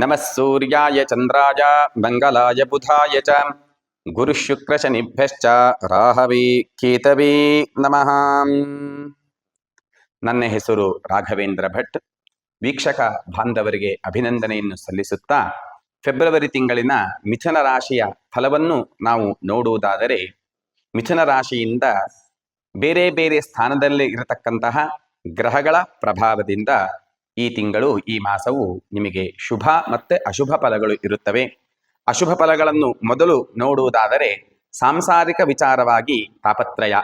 ನಮಃ ಸೂರ್ಯಾಯ ಚಂದ್ರಾಯ ಮಂಗಲಾಯ ಬುಧಾಯ ಚ ಗುರುಶುಕ್ರಶನಿಭ್ಯಶ್ಚ ರಾಹವೇ ಕೇತವೀ ನಮಃ ನನ್ನ ಹೆಸರು ರಾಘವೇಂದ್ರ ಭಟ್. ವೀಕ್ಷಕ ಬಾಂಧವರಿಗೆ ಅಭಿನಂದನೆಯನ್ನು ಸಲ್ಲಿಸುತ್ತಾ ಫೆಬ್ರವರಿ ತಿಂಗಳಿನ ಮಿಥುನ ರಾಶಿಯ ಫಲವನ್ನು ನಾವು ನೋಡುವುದಾದರೆ, ಮಿಥುನ ರಾಶಿಯಿಂದ ಬೇರೆ ಬೇರೆ ಸ್ಥಾನದಲ್ಲಿ ಇರತಕ್ಕಂತಹ ಗ್ರಹಗಳ ಪ್ರಭಾವದಿಂದ ಈ ತಿಂಗಳು, ಈ ಮಾಸವು ನಿಮಗೆ ಶುಭ ಮತ್ತೆ ಅಶುಭ ಫಲಗಳು ಇರುತ್ತವೆ. ಅಶುಭ ಫಲಗಳನ್ನು ಮೊದಲು ನೋಡುವುದಾದರೆ ಸಾಂಸಾರಿಕ ವಿಚಾರವಾಗಿ ತಾಪತ್ರಯ.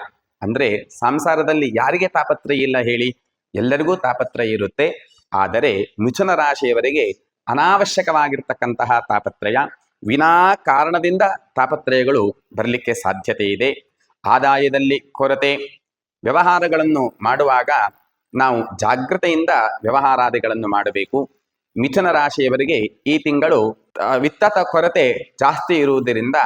ಅಂದ್ರೆ ಸಂಸಾರದಲ್ಲಿ ಯಾರಿಗೆ ತಾಪತ್ರಯ ಇಲ್ಲ ಹೇಳಿ? ಎಲ್ಲರಿಗೂ ತಾಪತ್ರಯ ಇರುತ್ತೆ. ಆದರೆ ಮಿಥುನ ರಾಶಿಯವರಿಗೆ ಅನಾವಶ್ಯಕವಾಗಿರ್ತಕ್ಕಂತಹ ತಾಪತ್ರಯ. ವಿನಾ ಕಾರಣದಿಂದ ತಾಪತ್ರಯಗಳು ಬರಲಿಕ್ಕೆ ಸಾಧ್ಯತೆ ಇದೆ. ಆದಾಯದಲ್ಲಿ ಕೊರತೆ. ವ್ಯವಹಾರಗಳನ್ನು ಮಾಡುವಾಗ ನಾವು ಜಾಗೃತೆಯಿಂದ ವ್ಯವಹಾರಾದಿಗಳನ್ನು ಮಾಡಬೇಕು. ಮಿಥುನ ರಾಶಿಯವರಿಗೆ ಈ ತಿಂಗಳು ವಿತ್ತತ ಕೊರತೆ ಜಾಸ್ತಿ ಇರುವುದರಿಂದ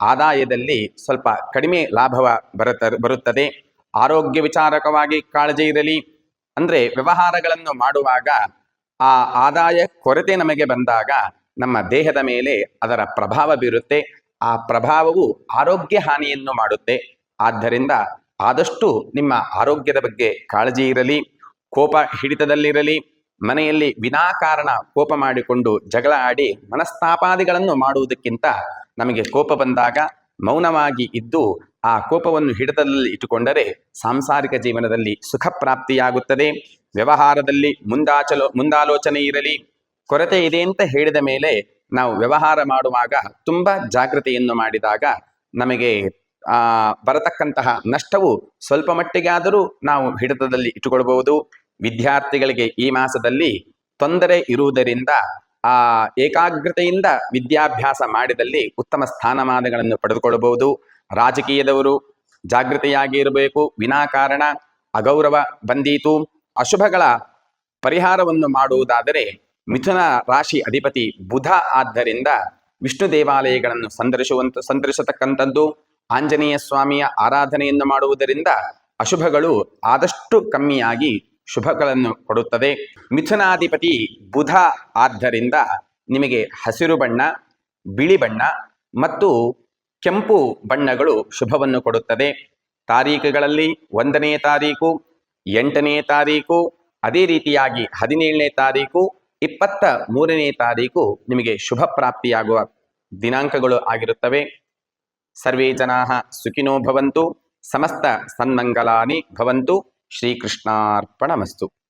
ಆದಾಯದಲ್ಲಿ ಸ್ವಲ್ಪ ಕಡಿಮೆ ಲಾಭವ ಬರುತ್ತ ಬರುತ್ತದೆ. ಆರೋಗ್ಯ ವಿಚಾರಕವಾಗಿ ಕಾಳಜಿ ಇರಲಿ. ಅಂದ್ರೆ ವ್ಯವಹಾರಗಳನ್ನು ಮಾಡುವಾಗ ಆ ಆದಾಯ ಕೊರತೆ ನಮಗೆ ಬಂದಾಗ ನಮ್ಮ ದೇಹದ ಮೇಲೆ ಅದರ ಪ್ರಭಾವ ಬೀರುತ್ತೆ. ಆ ಪ್ರಭಾವವು ಆರೋಗ್ಯ ಹಾನಿಯನ್ನು ಮಾಡುತ್ತೆ. ಆದ್ದರಿಂದ ಆದಷ್ಟು ನಿಮ್ಮ ಆರೋಗ್ಯದ ಬಗ್ಗೆ ಕಾಳಜಿ ಇರಲಿ. ಕೋಪ ಹಿಡಿತದಲ್ಲಿರಲಿ, ಮನೆಯಲ್ಲಿ ವಿನಾಕಾರಣ ಕೋಪ ಮಾಡಿಕೊಂಡು ಜಗಳ ಆಡಿ ಮನಸ್ತಾಪಾದಿಗಳನ್ನು ಮಾಡುವುದಕ್ಕಿಂತ ನಮಗೆ ಕೋಪ ಬಂದಾಗ ಮೌನವಾಗಿ ಇದ್ದು ಆ ಕೋಪವನ್ನು ಹಿಡಿತದಲ್ಲಿ ಇಟ್ಟುಕೊಂಡರೆ ಸಾಂಸಾರಿಕ ಜೀವನದಲ್ಲಿ ಸುಖ ಪ್ರಾಪ್ತಿಯಾಗುತ್ತದೆ. ವ್ಯವಹಾರದಲ್ಲಿ ಮುಂದಾಚಲೋ, ಮುಂದಾಲೋಚನೆ ಇರಲಿ. ಕೊರತೆ ಇದೆ ಅಂತ ಹೇಳಿದ ಮೇಲೆ ನಾವು ವ್ಯವಹಾರ ಮಾಡುವಾಗ ತುಂಬಾ ಜಾಗೃತೆಯನ್ನು ಮಾಡಿದಾಗ ನಮಗೆ ಬರತಕ್ಕಂತಹ ನಷ್ಟವು ಸ್ವಲ್ಪ ಮಟ್ಟಿಗೆ ಆದರೂ ನಾವು ಹಿಡಿತದಲ್ಲಿ ಇಟ್ಟುಕೊಳ್ಳಬಹುದು ವಿದ್ಯಾರ್ಥಿಗಳಿಗೆ ಈ ಮಾಸದಲ್ಲಿ ತೊಂದರೆ ಇರುವುದರಿಂದ ಆ ಏಕಾಗ್ರತೆಯಿಂದ ವಿದ್ಯಾಭ್ಯಾಸ ಮಾಡಿದಲ್ಲಿ ಉತ್ತಮ ಸ್ಥಾನಮಾನಗಳನ್ನು ಪಡೆದುಕೊಳ್ಳಬಹುದು ರಾಜಕೀಯದವರು ಜಾಗೃತಿಯಾಗಿ ಇರಬೇಕು. ವಿನಾಕಾರಣ ಅಗೌರವ ಬಂದೀತು. ಅಶುಭಗಳ ಪರಿಹಾರವನ್ನು ಮಾಡುವುದಾದರೆ ಮಿಥುನ ರಾಶಿ ಅಧಿಪತಿ ಬುಧ ಆದ್ದರಿಂದ ವಿಷ್ಣು ದೇವಾಲಯಗಳನ್ನು ಸಂದರ್ಶುವಂತ ಸಂದರ್ಶತಕ್ಕಂಥದ್ದು ಆಂಜನೇಯ ಸ್ವಾಮಿಯ ಆರಾಧನೆಯನ್ನು ಮಾಡುವುದರಿಂದ ಅಶುಭಗಳು ಆದಷ್ಟು ಕಮ್ಮಿಯಾಗಿ ಶುಭಗಳನ್ನು ಕೊಡುತ್ತದೆ. ಮಿಥುನಾಧಿಪತಿ ಬುಧ ಆದ್ದರಿಂದ ನಿಮಗೆ ಹಸಿರು ಬಣ್ಣ, ಬಿಳಿ ಬಣ್ಣ ಮತ್ತು ಕೆಂಪು ಬಣ್ಣಗಳು ಶುಭವನ್ನು ಕೊಡುತ್ತದೆ. ತಾರೀಖುಗಳಲ್ಲಿ ಒಂದನೇ ತಾರೀಕು, ಎಂಟನೇ ತಾರೀಕು, ಅದೇ ರೀತಿಯಾಗಿ ಹದಿನೇಳನೇ ತಾರೀಕು, ಇಪ್ಪತ್ತ ಮೂರನೇ ತಾರೀಕು ನಿಮಗೆ ಶುಭ ಪ್ರಾಪ್ತಿಯಾಗುವ ದಿನಾಂಕಗಳು ಆಗಿರುತ್ತವೆ. ಸರ್ವೇ ಜನಾ ಸುಖಿನೋ ಭವಂತು ಸಮಸ್ತ ಸನ್ಮಂಗಲಾನಿ ಭವಂತು ಶ್ರೀಕೃಷ್ಣಾರ್ಪಣಮಸ್ತು.